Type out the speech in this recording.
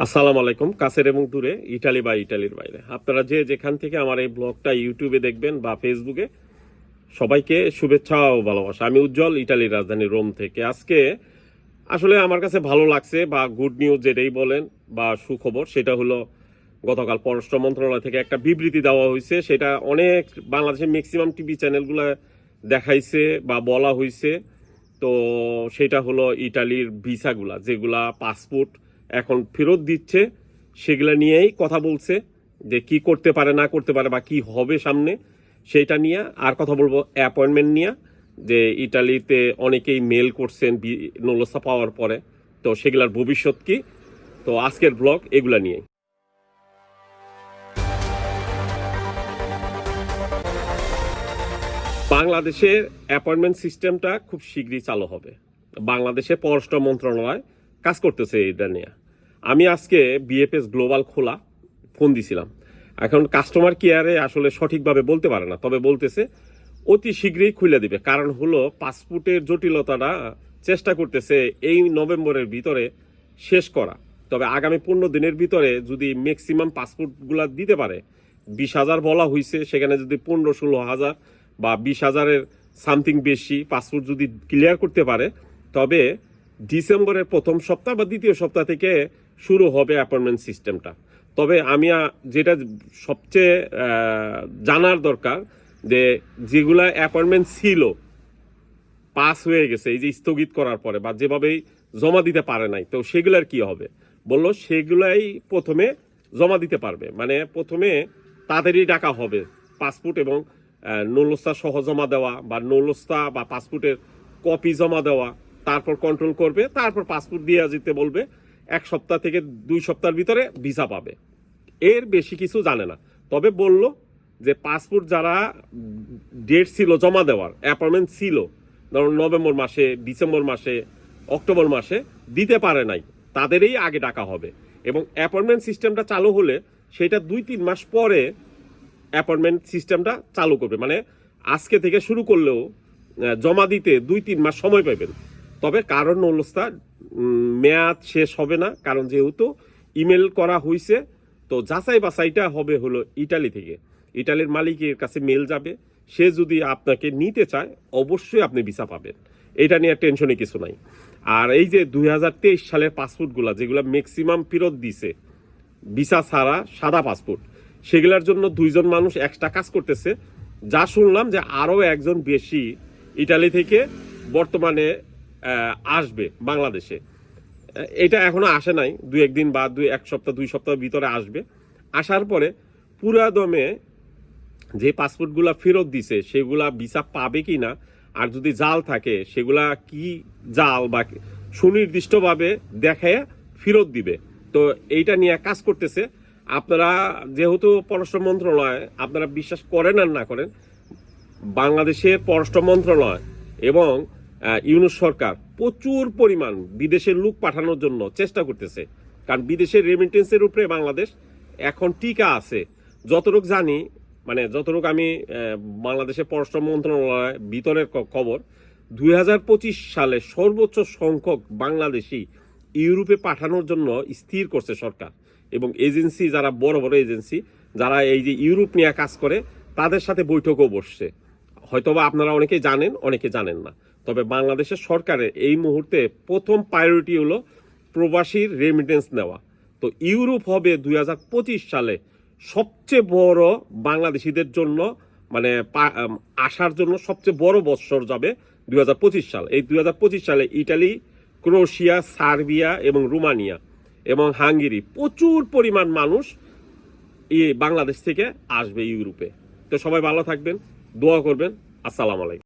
আসসালামু আলাইকুম, কাছের এবং দূরে, ইটালি বা ইটালির বাইরে। আপনারা যে যেখান থেকে আমার এই ব্লগটা ইউটিউবে দেখবেন বা ফেসবুকে, সবাইকে শুভেচ্ছা ও ভালোবাসা। আমি উজ্জ্বল, ইটালির রাজধানী রোম থেকে। আজকে আসলে আমার কাছে ভালো লাগছে বা গুড নিউজ যেটাই বলেন বা সুখবর, সেটা হলো গতকাল পররাষ্ট্র মন্ত্রণালয় থেকে একটা বিবৃতি দেওয়া হয়েছে। সেটা অনেক বাংলাদেশের ম্যাক্সিমাম টিভি চ্যানেলগুলো দেখাইছে বা বলা হয়েছে। তো সেটা হলো ইটালির ভিসাগুলা, যেগুলা পাসপোর্ট এখন ফেরত দিচ্ছে, সেগুলা নিয়েই কথা বলছে যে কি করতে পারে, না করতে পারে বা কি হবে সামনে, সেটা নিয়ে আর কথা বলব অ্যাপয়েন্টমেন্ট নিয়ে, যে ইটালিতে অনেকেই মেল করছেন নলসা পাওয়ার পরে। তো সেগুলার ভবিষ্যৎ কি? তো আজকের ব্লগ এগুলা নিয়ে বাংলাদেশের অ্যাপয়েন্টমেন্ট সিস্টেমটা খুব শীঘ্রই চালু হবে। বাংলাদেশে পররাষ্ট্র মন্ত্রণালয় কাজ করতেছে এটা নিয়ে আমি আজকে বিএফএস গ্লোবাল খোলা, ফোন দিছিলাম। এখন কাস্টমার কেয়ারে আসলে সঠিকভাবে বলতে পারে না, তবে বলতেছে, অতি শীঘ্রই খুলে দিবে। কারণ হলো পাসপোর্টের জটিলতাটা চেষ্টা করতেছে এই নভেম্বরের ভিতরে শেষ করা। তবে আগামী পনেরো দিনের ভিতরে যদি ম্যাক্সিমাম পাসপোর্টগুলা দিতে পারে, বিশ হাজার বলা হয়েছে সেখানে যদি পনেরো, ষোলো হাজার বা বিশ হাজারের সামথিং বেশি পাসপোর্ট যদি ক্লিয়ার করতে পারে, তবে ডিসেম্বরের প্রথম সপ্তাহ বা দ্বিতীয় সপ্তাহ থেকে শুরু হবে অ্যাপয়েন্টমেন্ট সিস্টেমটা তবে আমি যেটা সবচেয়ে জানার দরকার যে যেগুলা অ্যাপয়েন্টমেন্ট ছিল পাস হয়ে গেছে, এই যে স্থগিত করার পরে বা যেভাবেই জমা দিতে পারে নাই, তো সেগুলার কি হবে? বলল সেগুলাই প্রথমে জমা দিতে পারবে। মানে প্রথমে তাদেরই ডাকা হবে পাসপোর্ট এবং নৌলস্তা সহ জমা দেওয়া বা নৌলস্তা বা পাসপোর্টের কপি জমা দেওয়া, তারপর কন্ট্রোল করবে, তারপর পাসপোর্ট দিয়ে যেতে বলবে এক সপ্তাহ থেকে দুই সপ্তাহের ভিতরে ভিসা পাবে। এর বেশি কিছু জানে না। তবে বলল যে পাসপোর্ট যারা ডেট ছিল, জমা দেওয়ার, অ্যাপয়েন্টমেন্ট ছিল, ধরুন নভেম্বর মাসে, ডিসেম্বর মাসে, অক্টোবর মাসে, দিতে পারে নাই, তাদেরই আগে ডাকা হবে। এবং অ্যাপয়েন্টমেন্ট সিস্টেমটা চালু হলে সেটা দুই তিন মাস পরে অ্যাপয়েন্টমেন্ট সিস্টেমটা চালু করবে। মানে আজকে থেকে শুরু করলেও জমা দিতে দুই তিন মাস সময় পাবেন তবে কারণ অবস্থা মেয়াদ শেষ হবে না, কারণ যেহেতু ইমেল করা হয়েছে তো যাচাই বাছাইটা হবে হলো ইটালি থেকে। ইটালির মালিকের কাছে মেল যাবে, সে যদি আপনাকে নিতে চায়, অবশ্যই আপনি ভিসা পাবেন। এটা নিয়ে টেনশনে কিছু নাই। আর এই যে দুই হাজার তেইশ সালের পাসপোর্টগুলা, যেগুলো ম্যাক্সিমাম ফেরত দিছে, ভিসা ছাড়া সাদা পাসপোর্ট, সেগুলোর জন্য দুইজন মানুষ এক্সট্রা কাজ করতেছে। যা শুনলাম যে আরও একজন বেশি ইটালি থেকে বর্তমানে আসবে বাংলাদেশে। এটা এখনও আসে নাই। দু একদিন বা দুই এক সপ্তাহ, দুই সপ্তাহ ভিতরে আসবে। আসার পরে পুরা দমে যে পাসপোর্টগুলা ফেরত দিছে, সেগুলা ভিসা পাবে কি না আর যদি জাল থাকে, সেগুলা কি জাল বা সুনির্দিষ্টভাবে দেখায় ফেরত দিবে। তো এইটা নিয়ে কাজ করতেছে। আপনারা যেহেতু পররাষ্ট্র মন্ত্রণালয়, আপনারা বিশ্বাস করেন আর না করেন, বাংলাদেশের পররাষ্ট্র মন্ত্রণালয় এবং ইউনুস সরকার প্রচুর পরিমাণ বিদেশের লোক পাঠানোর জন্য চেষ্টা করতেছে। কারণ বিদেশের রেমিটেন্সের উপরে বাংলাদেশ এখন টিকা আছে। যতটুক জানি মানে যতটুক আমি বাংলাদেশের পররাষ্ট্র মন্ত্রণালয় ভিতরের ক- খবর, দুই হাজার পঁচিশ সালে সর্বোচ্চ সংখ্যক বাংলাদেশি ইউরোপে পাঠানোর জন্য স্থির করছে সরকার। এবং এজেন্সি যারা, বড় বড় এজেন্সি, যারা এই যে ইউরোপ নিয়ে কাজ করে, তাদের সাথে বৈঠকও বসছে। হয়তোবা আপনারা অনেকে জানেন অনেকে জানেন না। তবে বাংলাদেশের সরকারের এই মুহূর্তে প্রথম প্রায়োরিটি হলো প্রবাসীর রেমিটেন্স নেওয়া। তো ইউরোপ হবে দু হাজার পঁচিশ সালে সবচেয়ে বড় বাংলাদেশিদের জন্য মানে আসার জন্য সবচেয়ে বড় বৎসর যাবে দু হাজার পঁচিশ সাল। এই দু হাজার পঁচিশ সালে ইটালি ক্রোয়েশিয়া সার্বিয়া এবং রোমানিয়া এবং হাঙ্গেরি প্রচুর পরিমাণ মানুষ এই বাংলাদেশ থেকে আসবে ইউরোপে। তো সবাই ভালো থাকবেন, দোয়া করবেন। আসসালামু আলাইকুম।